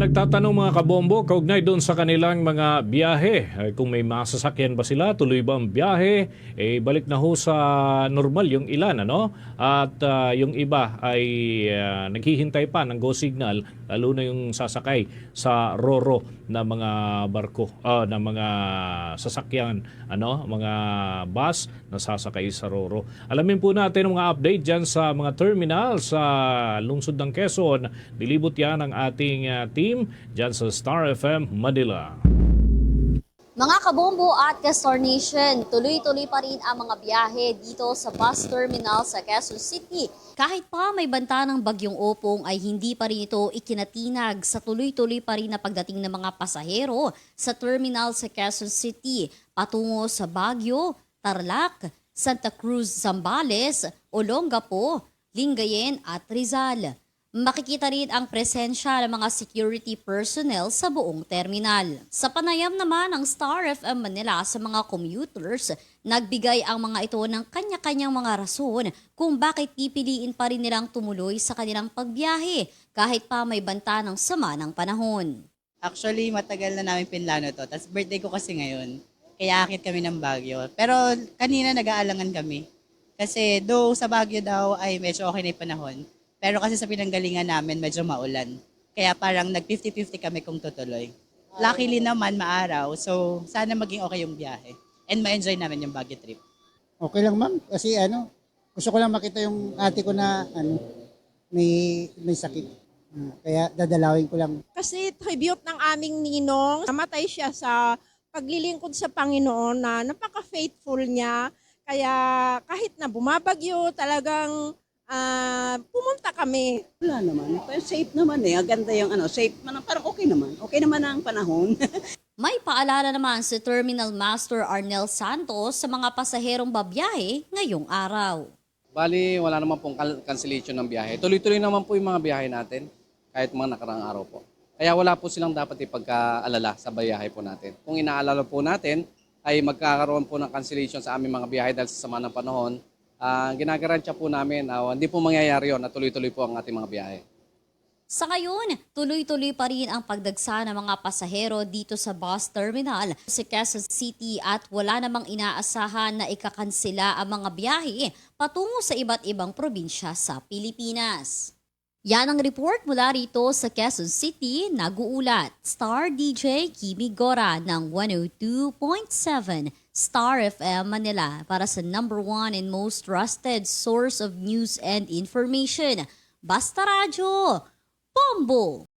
nagtatanong mga kabombo, kaugnay doon sa kanilang mga biyahe. Ay, kung may masasakyan ba sila, tuloy ba ang biyahe? Eh, balik na ho sa normal yung ilan, ano? At ah, yung iba ay ah, naghihintay pa ng go signal, lalo na yung sasakay sa roro na mga barko, ah, na mga sasakyan, ano? Mga bus na sasakay sa roro. Alamin po natin mga update dyan sa mga terminal sa lungsod ng Quezon. Nilibot yan ang ating uh, team dyan sa Star FM Manila. Mga kabombo at Castor Nation, tuloy-tuloy pa rin ang mga biyahe dito sa bus terminal sa Quezon City. Kahit pa may banta ng bagyong opong ay hindi pa rin ito ikinatinag sa tuloy-tuloy pa rin na pagdating ng mga pasahero sa terminal sa Quezon City patungo sa Baguio, Tarlac, Santa Cruz, Zambales, Olongapo, Lingayen at Rizal. Makikita rin ang presensya ng mga security personnel sa buong terminal. Sa panayam naman ng Star FM Manila sa mga commuters, nagbigay ang mga ito ng kanya-kanyang mga rason kung bakit pipiliin pa rin nilang tumuloy sa kanilang pagbiyahe kahit pa may banta ng sama ng panahon. Actually, matagal na namin pinlano to. Tapos birthday ko kasi ngayon. Kaya akit kami ng Baguio. Pero kanina nag-aalangan kami. Kasi though sa Baguio daw ay medyo okay na yung panahon. Pero kasi sa pinanggalingan namin medyo maulan. Kaya parang nag 50-50 kami kung tutuloy. Luckily naman maaraw. So sana maging okay yung biyahe. And ma-enjoy namin yung Baguio trip. Okay lang ma'am kasi ano, gusto ko lang makita yung ate ko na ano may may sakit. Ah, kaya dadalawin ko lang. Kasi tribute ng aming ninong, namatay siya sa paglilingkod sa Panginoon na napaka-faithful niya. Kaya kahit na bumabagyo, talagang ah, pumunta kami. Wala naman. Pero safe naman eh. Ang ganda yung ano, safe man. Parang okay naman. Okay naman ang panahon. May paalala naman si Terminal Master Arnel Santos sa mga pasaherong babiyahe ngayong araw. Bali, wala naman pong cancellation ng biyahe. Tuloy-tuloy naman po yung mga biyahe natin kahit mga nakarang araw po. Kaya wala po silang dapat ipagkaalala sa biyahe po natin. Kung inaalala po natin ay magkakaroon po ng cancellation sa aming mga biyahe dahil sa sama ng panahon, uh, ginagaransya po namin na hindi po mangyayari yun na tuloy-tuloy po ang ating mga biyahe. Sa ngayon, tuloy-tuloy pa rin ang pagdagsa ng mga pasahero dito sa bus terminal sa Quezon City at wala namang inaasahan na ikakansela ang mga biyahe patungo sa iba't ibang probinsya sa Pilipinas. Yan ang report mula rito sa Quezon City, nag-uulat Star DJ Kimi Gora ng 102.7 Star FM Manila para sa number one and most trusted source of news and information. Basta Radyo, Bombo!